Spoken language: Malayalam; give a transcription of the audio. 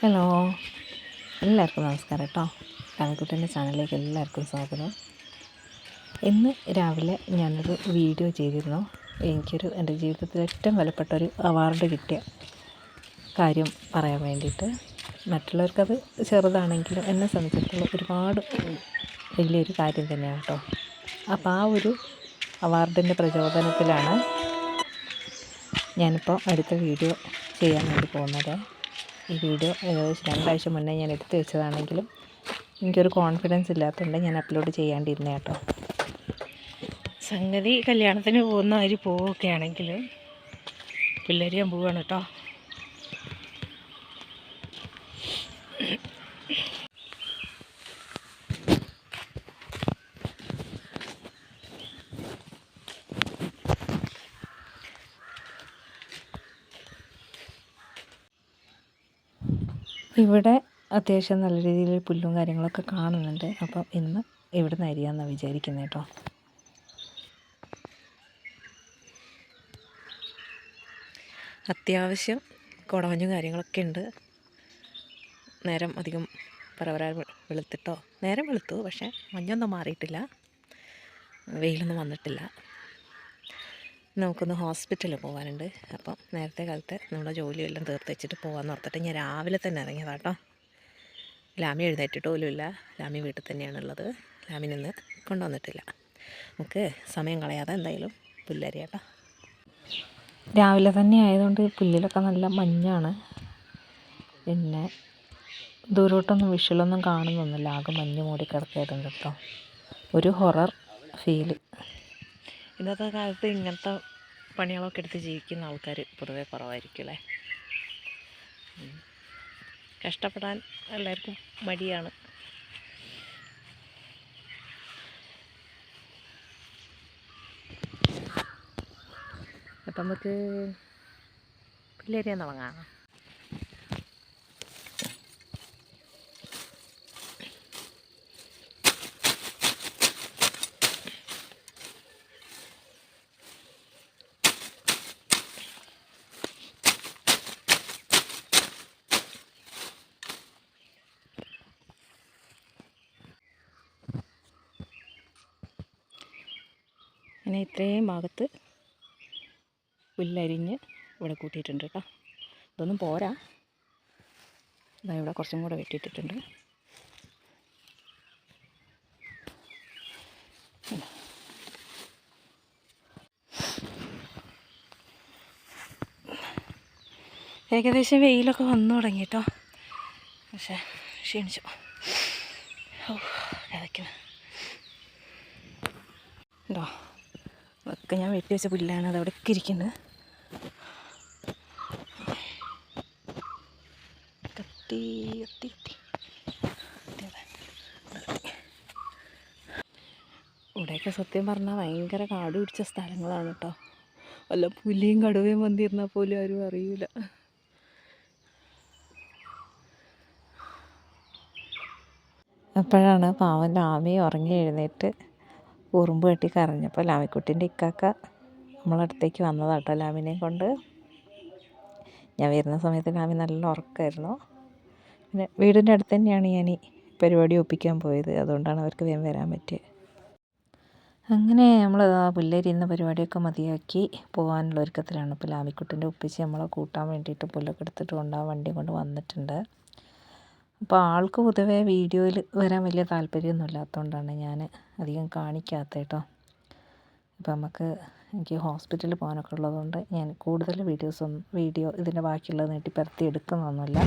ഹലോ. എല്ലാവർക്കും നമസ്കാരം കേട്ടോ. കണക്കുട്ടന്റെ ചാനലിലേക്ക് എല്ലാവർക്കും സ്വാഗതം. ഇന്ന് രാവിലെ ഞാനൊരു വീഡിയോ ചെയ്തിരുന്നു. എനിക്കൊരു എന്റെ ജീവിതത്തിൽ ഏറ്റവും വിലപ്പെട്ട ഒരു അവാർഡ് കിട്ടിയ കാര്യം പറയാൻ വേണ്ടിയിട്ട്. മറ്റുള്ളവർക്കത് ചെറുതാണെങ്കിലും എന്നെ സംബന്ധിച്ചിടത്തോളം ഒരുപാട് വലിയൊരു കാര്യം തന്നെയാണ് കേട്ടോ. അപ്പോൾ ആ ഒരു അവാർഡിന്റെ പ്രചോദനത്തിലാണ് ഞാനിപ്പോൾ അടുത്ത വീഡിയോ ചെയ്യാൻ വേണ്ടി പോകുന്നത്. ഈ വീഡിയോ ഏകദേശം രണ്ടാഴ്ച മുന്നേ ഞാൻ എടുത്തു വെച്ചതാണെങ്കിലും എനിക്കൊരു കോൺഫിഡൻസ് ഇല്ലാത്തതുകൊണ്ട് ഞാൻ അപ്ലോഡ് ചെയ്യാണ്ടിരുന്നേ കേട്ടോ. സംഗതി കല്യാണത്തിന് പോകുന്ന പോവുകയൊക്കെ ആണെങ്കിൽ പിള്ളേർ ഞാൻ പോവാണ് കേട്ടോ. ഇവിടെ അത്യാവശ്യം നല്ല രീതിയിൽ പുല്ലും കാര്യങ്ങളൊക്കെ കാണുന്നുണ്ട്. അപ്പം ഇന്ന് ഇവിടെ നിന്ന് അരിയാമെന്നാണ് വിചാരിക്കുന്നത് കേട്ടോ. അത്യാവശ്യം കുടവഞ്ഞും കാര്യങ്ങളൊക്കെ ഉണ്ട്. നേരം അധികം പരവര വെളുത്തിട്ടോ? നേരം വെളുത്തു പക്ഷേ മഞ്ഞൊന്നും മാറിയിട്ടില്ല. വെയിലൊന്നും വന്നിട്ടില്ല. നമുക്കൊന്ന് ഹോസ്പിറ്റലിൽ പോകാനുണ്ട് അപ്പം നേരത്തെ കാലത്ത് നമ്മുടെ ജോലിയെല്ലാം തീർത്ത് വെച്ചിട്ട് പോകാമെന്ന് ഓർത്തിട്ട് ഞാൻ രാവിലെ തന്നെ ഇറങ്ങിയതാണ് കേട്ടോ. ലാമി എഴുന്നേറ്റിട്ട് പോലുമില്ല ലാമി വീട്ടിൽ തന്നെയാണുള്ളത് ലാമി നിന്ന് കൊണ്ടുവന്നിട്ടില്ല. നമുക്ക് സമയം കളയാതെ എന്തായാലും പുല്ലരി കേട്ടോ. രാവിലെ തന്നെ ആയതുകൊണ്ട് പുല്ലിലൊക്കെ നല്ല മഞ്ഞാണ്. പിന്നെ ദൂരോട്ടൊന്നും വിഷലൊന്നും കാണുന്നൊന്നുമില്ല. ആകെ മഞ്ഞ് മൂടി കിടക്കായതുകൊണ്ട് കേട്ടോ. ഒരു ഹൊറർ ഫീൽ ഇന്നത്തെ കാലത്ത് ഇങ്ങനത്തെ പണികളൊക്കെ എടുത്ത് ജീവിക്കുന്ന ആൾക്കാർ പൊതുവെ കുറവായിരിക്കും അല്ലേ? കഷ്ടപ്പെടാൻ എല്ലാവർക്കും മടിയാണ്. അപ്പം നമുക്ക് പിള്ളേരെ തുടങ്ങാം അങ്ങനെ ഇത്രയും ഭാഗത്ത് പുല്ലരിഞ്ഞ് ഇവിടെ കൂട്ടിയിട്ടുണ്ട് കേട്ടോ. ഇതൊന്നും പോരാ. ഇതാ ഇവിടെ കുറച്ചും കൂടെ വെട്ടിയിട്ടിട്ടുണ്ട്. ഏകദേശം വെയിലൊക്കെ വന്നു തുടങ്ങി കേട്ടോ. പക്ഷേ ക്ഷീണിച്ചു. ഓ കിതയ്ക്കുന്നു ഉണ്ടോ അതൊക്കെ ഞാൻ വെട്ടി വെച്ച പുല്ലാണ് അത് അവിടെ ഒക്കെ ഇരിക്കുന്നത് കത്തി. കത്തി കത്തി. ഇവിടെയൊക്കെ സത്യം പറഞ്ഞാൽ ഭയങ്കര കാട് പിടിച്ച സ്ഥലങ്ങളാണ് കേട്ടോ വല്ല പുലിയും കടുവയും വന്നിരുന്നാൽ പോലും ആരും അറിയില്ല അപ്പോഴാണ് പാവൻ ലാമി ഉറങ്ങി എഴുന്നേറ്റ് ഉറുമ്പ് കെട്ടി കരഞ്ഞപ്പോൾ ലാമിക്കുട്ടീന്റെ ഇക്കാക്ക നമ്മളടുത്തേക്ക് വന്നതാണ് കേട്ടോ ലാമിനെയും കൊണ്ട്. ഞാൻ വരുന്ന സമയത്ത് ലാമി നല്ല ഉറക്കമായിരുന്നു പിന്നെ വീടിന്റെ അടുത്ത് തന്നെയാണ് ഞാൻ ഈ പരിപാടി ഒപ്പിക്കാൻ പോയത്. അതുകൊണ്ടാണ് അവർക്ക് വേഗം വരാൻ പറ്റിയത് അങ്ങനെ നമ്മൾ ആ പുല്ലരി പരിപാടിയൊക്കെ മതിയാക്കി പോകാനുള്ള ഒരുക്കത്തിലാണ്. ഇപ്പോൾ ലാമിക്കുട്ടന്റെ ഒപ്പിച്ച് നമ്മളെ കൂട്ടാൻ വേണ്ടിയിട്ട് പുല്ലൊക്കെ എടുത്തിട്ട് കൊണ്ടുപോകാൻ വണ്ടി കൊണ്ട് വന്നിട്ടുണ്ട്. അപ്പോൾ ആൾക്ക് പൊതുവേ വീഡിയോയിൽ വരാൻ വലിയ താല്പര്യമൊന്നും ഇല്ലാത്തതുകൊണ്ടാണ് ഞാൻ അധികം കാണിക്കാത്തത് കേട്ടോ. അപ്പോൾ നമുക്ക് എനിക്ക് ഹോസ്പിറ്റലിൽ പോകാനൊക്കെ ഉള്ളതുകൊണ്ട് ഞാൻ കൂടുതൽ വീഡിയോസ് ഒന്നും വീഡിയോ ഇതിന്റെ ബാക്കിയുള്ളത് നീട്ടിപ്പരത്തി എടുക്കുന്നൊന്നുമില്ല